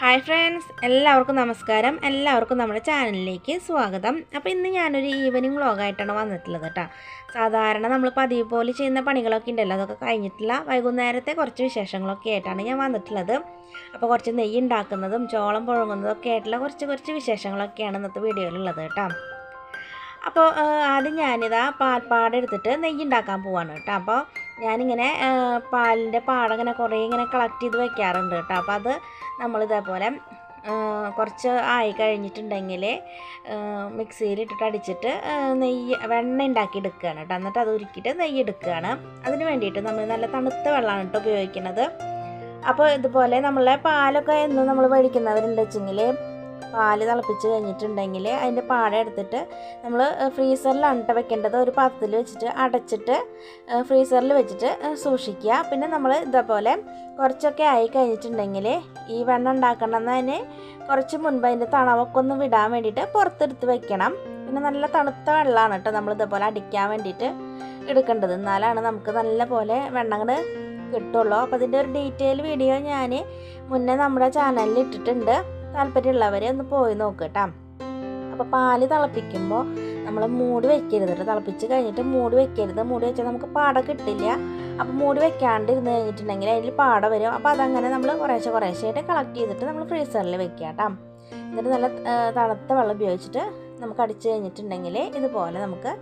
Hi friends എല്ലാവർക്കും നമസ്കാരം. എല്ലാവർക്കും നമ്മുടെ ചാനലിലേക്ക് സ്വാഗതം. അപ്പോൾ ഇന്ന് ഞാനൊരു ഈവനിങ് വ്ളോഗായിട്ടാണ് വന്നിട്ടുള്ളത് കേട്ടോ സാധാരണ നമ്മൾ പതിവ് പോലെ ചെയ്യുന്ന പണികളൊക്കെ ഉണ്ടല്ലോ. അതൊക്കെ കഴിഞ്ഞിട്ടില്ല. വൈകുന്നേരത്തെ കുറച്ച് വിശേഷങ്ങളൊക്കെ ആയിട്ടാണ് ഞാൻ വന്നിട്ടുള്ളത്. അപ്പോൾ കുറച്ച് നെയ്യ് ഉണ്ടാക്കുന്നതും ചോളം പുഴുങ്ങുന്നതും ഒക്കെ ആയിട്ടുള്ള കുറച്ച് കുറച്ച് വിശേഷങ്ങളൊക്കെയാണ് ഇന്നത്തെ വീഡിയോയിലുള്ളത് കേട്ടോ അപ്പോൾ ആദ്യം ഞാനിതാ പാൽപ്പാട എടുത്തിട്ട് നെയ്യ് ഉണ്ടാക്കാൻ പോവാണ് കേട്ടോ അപ്പോൾ ഞാനിങ്ങനെ പാലിന്റെ പാടങ്ങനെ കുറേ ഇങ്ങനെ കളക്ട് ചെയ്ത് വെക്കാറുണ്ട് കേട്ടോ അപ്പോൾ അത് നമ്മളിതേപോലെ കുറച്ച് ആയി കഴിഞ്ഞിട്ടുണ്ടെങ്കിൽ മിക്സിയിൽ ഇട്ടിട്ട് അടിച്ചിട്ട് നെയ്യ് വെണ്ണ ഉണ്ടാക്കി എടുക്കുകയാണ് കേട്ടോ. എന്നിട്ട് അത് ഉരുക്കിയിട്ട് നെയ്യ് എടുക്കുകയാണ്. അതിന് വേണ്ടിയിട്ട് നമ്മൾ നല്ല തണുത്ത വെള്ളമാണ് കേട്ടോ ഉപയോഗിക്കുന്നത്. അപ്പോൾ ഇതുപോലെ നമ്മളെ പാലൊക്കെ എന്നും നമ്മൾ മേടിക്കുന്നവരുണ്ട് വെച്ചെങ്കിൽ പാൽ തിളപ്പിച്ച് കഴിഞ്ഞിട്ടുണ്ടെങ്കിൽ അതിന്റെ പാട എടുത്തിട്ട് നമ്മൾ ഫ്രീസറിൽ അണ്ട വെക്കേണ്ടത് ഒരു പാത്രത്തിൽ വെച്ചിട്ട് അടച്ചിട്ട് ഫ്രീസറിൽ വെച്ചിട്ട് സൂക്ഷിക്കുക. പിന്നെ നമ്മൾ ഇതേപോലെ കുറച്ചൊക്കെ ആയി കഴിഞ്ഞിട്ടുണ്ടെങ്കിൽ ഈ വെണ്ണ ഉണ്ടാക്കണമെന്നതിന് കുറച്ച് മുൻപ് അതിന്റെ തണവൊക്കെ ഒന്ന് വിടാൻ വേണ്ടിയിട്ട് പുറത്തെടുത്ത് വെക്കണം. പിന്നെ നല്ല തണുത്ത വെള്ളമാണ് കേട്ടോ നമ്മൾ ഇതേപോലെ അടിക്കാൻ വേണ്ടിയിട്ട് എടുക്കേണ്ടത്. എന്നാലാണ് നമുക്ക് നല്ല പോലെ വെണ്ണങ്ങൾ കിട്ടുള്ളൂ. അപ്പോൾ അതിന്റെ ഒരു ഡീറ്റെയിൽ വീഡിയോ ഞാൻ മുന്നേ നമ്മുടെ ചാനലിൽ ഇട്ടിട്ടുണ്ട്. താല്പര്യമുള്ളവരെ ഒന്ന് പോയി നോക്കുക കേട്ടോ അപ്പോൾ പാൽ തിളപ്പിക്കുമ്പോൾ നമ്മൾ മൂടി വെക്കരുത് കേട്ടോ തിളപ്പിച്ച് കഴിഞ്ഞിട്ട് മൂടി വെക്കരുത്. മൂടി വെച്ചാൽ നമുക്ക് പാട കിട്ടില്ല. അപ്പോൾ മൂടി വെക്കാണ്ട് ഇരുന്ന് കഴിഞ്ഞിട്ടുണ്ടെങ്കിൽ അതിൽ പാട വരും. അപ്പോൾ അതങ്ങനെ നമ്മൾ കുറേശ്ശെ കുറേശ്ശെയായിട്ട് കളക്ട് ചെയ്തിട്ട് നമ്മൾ ഫ്രീസറിൽ വെക്കുക കേട്ടോ എന്നിട്ട് നല്ല തണുത്ത വെള്ളം ഉപയോഗിച്ചിട്ട് നമുക്ക് അടിച്ച് കഴിഞ്ഞിട്ടുണ്ടെങ്കിൽ ഇതുപോലെ നമുക്ക്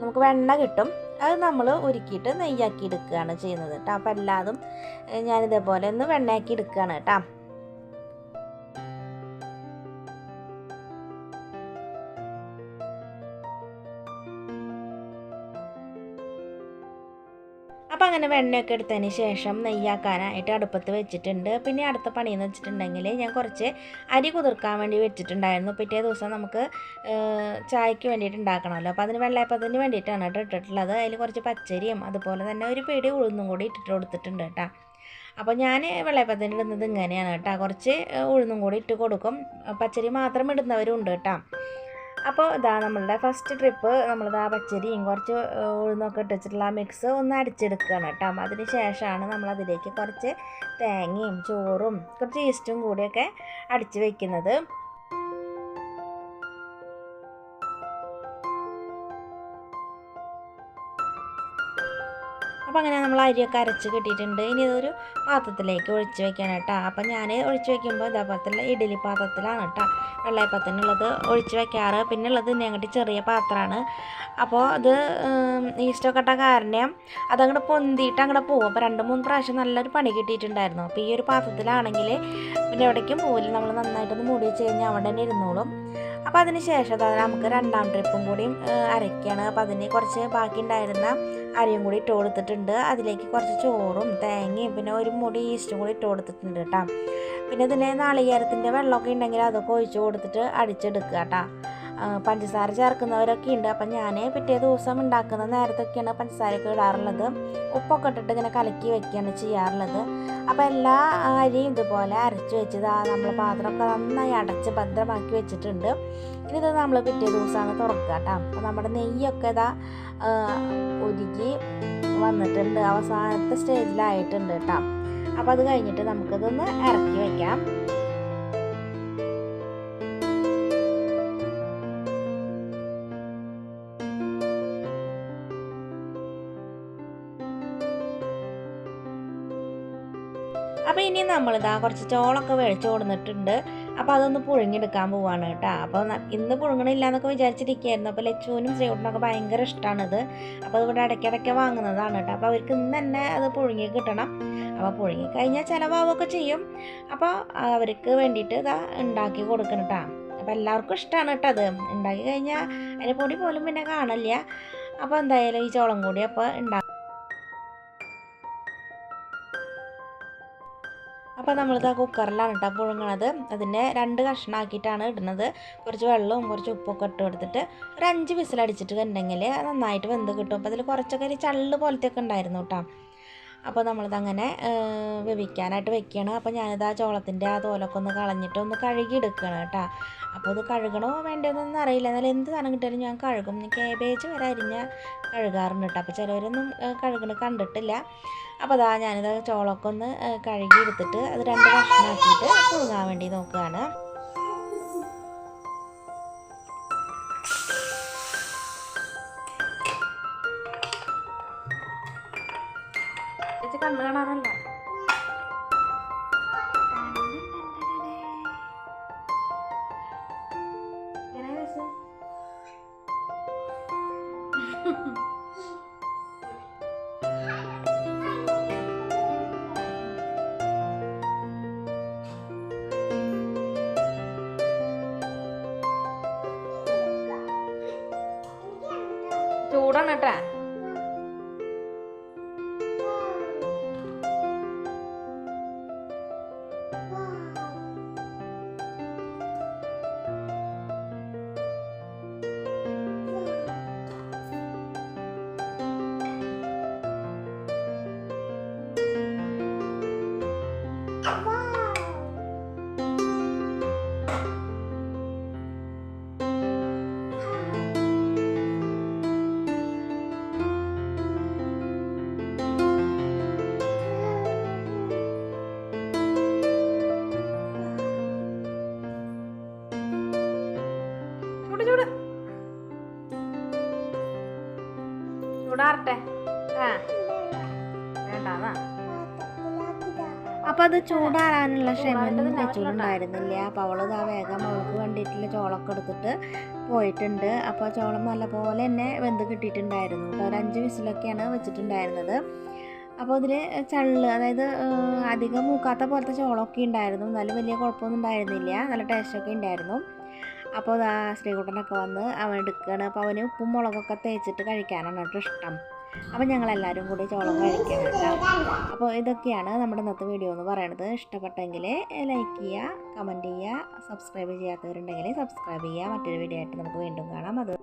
നമുക്ക് വെണ്ണ കിട്ടും. അത് നമ്മൾ ഉരുക്കിയിട്ട് നെയ്യാക്കി എടുക്കുകയാണ് ചെയ്യുന്നത് കേട്ടോ അപ്പോൾ എല്ലാതും ഞാനിതേപോലെ ഒന്ന് വെണ്ണയാക്കി എടുക്കുകയാണ് കേട്ടോ അപ്പോൾ അങ്ങനെ വെണ്ണയൊക്കെ എടുത്തതിന് ശേഷം നെയ്യാക്കാനായിട്ട് അടുപ്പത്ത് വെച്ചിട്ടുണ്ട്. പിന്നെ അടുത്ത പണിയെന്ന് വെച്ചിട്ടുണ്ടെങ്കിൽ ഞാൻ കുറച്ച് അരി കുതിർക്കാൻ വേണ്ടി വെച്ചിട്ടുണ്ടായിരുന്നു. പിറ്റേ ദിവസം നമുക്ക് ചായക്ക് വേണ്ടിയിട്ട് ഉണ്ടാക്കണമല്ലോ. അപ്പോൾ അതിന് വെള്ളയപ്പത്തിന് വേണ്ടിയിട്ടാണ് കേട്ടോ ഇട്ടിട്ടുള്ളത്. അതിൽ കുറച്ച് പച്ചരിയും അതുപോലെ തന്നെ ഒരു പിടി ഉഴുന്നും കൂടി ഇട്ടിട്ട് കൊടുത്തിട്ടുണ്ട് കേട്ടോ. അപ്പോൾ ഞാൻ വെള്ളയപ്പത്തിന് ഇടുന്നത് ഇങ്ങനെയാണ് കേട്ടോ. കുറച്ച് ഉഴുന്നും കൂടി ഇട്ട് കൊടുക്കും. പച്ചരി മാത്രം ഇടുന്നവരും ഉണ്ട് കേട്ടോ. അപ്പോൾ ഇതാ നമ്മളുടെ ഫസ്റ്റ് ട്രിപ്പ് നമ്മളിതാ പച്ചരിയും കുറച്ച് ഉഴുന്നൊക്കെ ഇട്ട് വെച്ചിട്ടുള്ള മിക്സ് ഒന്ന് അടിച്ചെടുക്കുകയാണ് കേട്ടോ. അതിന് ശേഷമാണ് നമ്മളതിലേക്ക് കുറച്ച് തേങ്ങയും ചോറും കുറച്ച് ഈസ്റ്റും കൂടിയൊക്കെ അടിച്ച് വെക്കുന്നത്. അപ്പോൾ അങ്ങനെ നമ്മൾ അരിയൊക്കെ അരച്ച് കിട്ടിയിട്ടുണ്ട്. ഇനി ഇതൊരു പാത്രത്തിലേക്ക് ഒഴിച്ച് വെക്കണം കേട്ടോ. അപ്പം ഞാൻ ഒഴിച്ച് വെക്കുമ്പോൾ ഇതേപോലത്തുള്ള ഇഡലി പാത്രത്തിലാണ് കേട്ടോ. വെള്ളയപ്പത്തിനുള്ളത് ഒഴിച്ച് വെക്കാറ്. പിന്നെ ഉള്ളത് ഞങ്ങളുടെ ചെറിയ പാത്രമാണ്. അപ്പോൾ അത് ഈസ്റ്റൊക്കെ ഇട്ട കാരണം അതങ്ങോട്ട് പൊന്തിയിട്ട് അങ്ങോട്ട് പോകും അപ്പോൾ രണ്ട് മൂന്ന് പ്രാവശ്യം നല്ലൊരു പണി കിട്ടിയിട്ടുണ്ടായിരുന്നു. അപ്പോൾ ഈ ഒരു പാത്രത്തിലാണെങ്കിൽ പിന്നെ എവിടേക്കും പോകില്ല നമ്മൾ നന്നായിട്ടൊന്ന് മൂടി വെച്ച് കഴിഞ്ഞാൽ അവിടെ തന്നെ ഇരുന്നോളും. അപ്പോൾ അതിന് ശേഷം നമുക്ക് രണ്ടാം ട്രിപ്പും കൂടിയും അരയ്ക്കുകയാണ് അപ്പോൾ അതിന് കുറച്ച് ബാക്കി ഉണ്ടായിരുന്ന അരിയും കൂടി ഇട്ട് കൊടുത്തിട്ടുണ്ട്. അതിലേക്ക് കുറച്ച് ചോറും തേങ്ങയും പിന്നെ ഒരു മുടി ഈസ്റ്റും കൂടി ഇട്ട് കൊടുത്തിട്ടുണ്ട് കേട്ടോ. പിന്നെ ഇതിന് നാളികേരത്തിന്റെ വെള്ളമൊക്കെ ഉണ്ടെങ്കിൽ അതൊക്കെ ഒഴിച്ച് കൊടുത്തിട്ട് അടിച്ചെടുക്കുക കേട്ടോ. പഞ്ചസാര ചേർക്കുന്നവരൊക്കെ ഉണ്ട്. അപ്പം ഞാൻ പിറ്റേ ദിവസം ഉണ്ടാക്കുന്ന നേരത്തൊക്കെയാണ് പഞ്ചസാരയൊക്കെ ഇടാറുള്ളത്. ഉപ്പൊക്കെ ഇട്ടിട്ട് ഇങ്ങനെ കലക്കി വെക്കുകയാണ് ചെയ്യാറുള്ളത്. അപ്പോൾ എല്ലാ അരിയും ഇതുപോലെ അരച്ച് വെച്ചത് നമ്മൾ പാത്രമൊക്കെ നന്നായി അടച്ച് ഭദ്രമാക്കി വെച്ചിട്ടുണ്ട്. ഇനി ഇത് നമ്മൾ പിറ്റേ ദിവസമാണ് തുറക്കുക കേട്ടോ. അപ്പോൾ നമ്മുടെ നെയ്യൊക്കെ ഇതാ ഒരുക്കി വന്നിട്ടുണ്ട്. അവസാനത്തെ സ്റ്റേജിലായിട്ടുണ്ട് കേട്ടോ. അപ്പോൾ അത് കഴിഞ്ഞിട്ട് നമുക്കിതൊന്ന് ഇറക്കി വെക്കാം. അപ്പോൾ ഇനി നമ്മളിതാ കുറച്ച് ചോളൊക്കെ വെളിച്ചു കൊടുത്തിട്ടുണ്ട് അപ്പോൾ അതൊന്ന് പുഴുങ്ങിയെടുക്കാൻ പോവാണ് കേട്ടോ. അപ്പോൾ ഇന്ന് പുഴുങ്ങണില്ല എന്നൊക്കെ വിചാരിച്ചിരിക്കുകയായിരുന്നു അപ്പോൾ ലച്ചുവിനും ശ്രീകുട്ടനൊക്കെ ഭയങ്കര ഇഷ്ടമാണിത് അപ്പോൾ ഇവിടെ ഇടയ്ക്കിടയ്ക്ക് വാങ്ങുന്നതാണ് കേട്ടോ. അപ്പോൾ അവർക്ക് ഇന്ന് തന്നെ അത് പുഴുങ്ങി കിട്ടണം. അപ്പോൾ പുഴുങ്ങി കഴിഞ്ഞാൽ ചിലവാവൊക്കെ ചെയ്യും. അപ്പോൾ അവർക്ക് വേണ്ടിയിട്ട് ഇതാ ഉണ്ടാക്കി കൊടുക്കണം കേട്ടോ. അപ്പോൾ എല്ലാവർക്കും ഇഷ്ടമാണ് കേട്ടോ അത്. ഉണ്ടാക്കി കഴിഞ്ഞാൽ അതിന്റെ പൊടി പോലും പിന്നെ കാണില്ല. അപ്പോൾ എന്തായാലും ഈ ചോളം കൂടി അപ്പോൾ ഉണ്ടാക്കി അപ്പോൾ നമ്മളിത് ആ കുക്കറിലാണ് കേട്ടോ പുഴുങ്ങണത്. അതിന്റെ രണ്ട് കഷ്ണമാക്കിയിട്ടാണ് ഇടുന്നത്. കുറച്ച് വെള്ളവും കുറച്ച് ഉപ്പൊക്കെ ഇട്ട് കൊടുത്തിട്ട് ഒരു അഞ്ച് വിസിലടിച്ചിട്ട് ഉണ്ടെങ്കിൽ നന്നായിട്ട് വെന്ത് കിട്ടും. അപ്പോൾ അതിൽ കുറച്ചൊക്കെ ഒരു ചള്ള് പോലത്തെ ഒക്കെ ഉണ്ടായിരുന്നു കേട്ടോ അപ്പോൾ നമ്മളിതങ്ങനെ വേവിക്കാനായിട്ട് വെക്കുകയാണ് അപ്പോൾ ഞാനിത് ആ ചോളത്തിന്റെ ആ തോലൊക്കെ ഒന്ന് കളഞ്ഞിട്ട് ഒന്ന് കഴുകി എടുക്കുകയാണ് കേട്ടോ. അപ്പോൾ ഇത് കഴുകണോ വേണ്ടതെന്നൊന്നും അറിയില്ല. എന്നാലും എന്ത് സാധനം കിട്ടിയാലും ഞാൻ കഴുകും. കേബേജ് വരെ അരിഞ്ഞ കഴുകാറുണ്ട് കേട്ടോ. അപ്പോൾ ചിലവരൊന്നും കഴുകണ കണ്ടിട്ടില്ല. അപ്പോൾ അതാ ഞാനിത് ചോളമൊക്കെ ഒന്ന് കഴുകിയെടുത്തിട്ട് അത് രണ്ട് കഷ്ണമാക്കിയിട്ട് പുഴുങ്ങാൻ വേണ്ടി നോക്കുകയാണ്. ചേച്ചി കണ്ണ് കാണാനല്ല ചൂടാണ് കേട്ടാ. ചൂടാറട്ടെ. ആ. വേണ്ടാന്നാ അപ്പം അത് ചൂടാറാനുള്ള ക്ഷമയൊന്നും വെച്ചിട്ടുണ്ടായിരുന്നില്ല. അപ്പൊ അവൾ ആ വേഗം അവൾക്ക് വേണ്ടിയിട്ടുള്ള ചോളൊക്കെ എടുത്തിട്ട് പോയിട്ടുണ്ട്. അപ്പോൾ ചോളം നല്ലപോലെ തന്നെ വെന്ത് കിട്ടിയിട്ടുണ്ടായിരുന്നു കേട്ടോ. ഒരു അഞ്ച് വിസിലൊക്കെയാണ് വെച്ചിട്ടുണ്ടായിരുന്നത്. അപ്പൊ അതിൽ ചള്ള് അതായത് അധികം മൂക്കാത്ത പോലത്തെ ചോളൊക്കെ ഉണ്ടായിരുന്നു. എന്നാലും വലിയ കുഴപ്പമൊന്നും ഉണ്ടായിരുന്നില്ല. നല്ല ടേസ്റ്റൊക്കെ ഉണ്ടായിരുന്നു. അപ്പോൾ ആ ശ്രീകുട്ടനൊക്കെ വന്ന് അവൻ എടുക്കുകയാണ് അപ്പോൾ അവന് ഉപ്പും മുളകൊക്കെ തേച്ചിട്ട് കഴിക്കാനാണ് കേട്ടോ ഇഷ്ടം. അപ്പോൾ ഞങ്ങളെല്ലാവരും കൂടി ചോളം കഴിക്കണം അപ്പോൾ ഇതൊക്കെയാണ് നമ്മുടെ ഇന്നത്തെ വീഡിയോ എന്ന് പറയുന്നത് ഇഷ്ടപ്പെട്ടെങ്കിൽ ലൈക്ക് ചെയ്യുക കമന്റ് ചെയ്യുക സബ്സ്ക്രൈബ് ചെയ്യാത്തവരുണ്ടെങ്കിൽ സബ്സ്ക്രൈബ് ചെയ്യുക മറ്റൊരു വീഡിയോ ആയിട്ട് നമുക്ക് വീണ്ടും കാണാം. അത്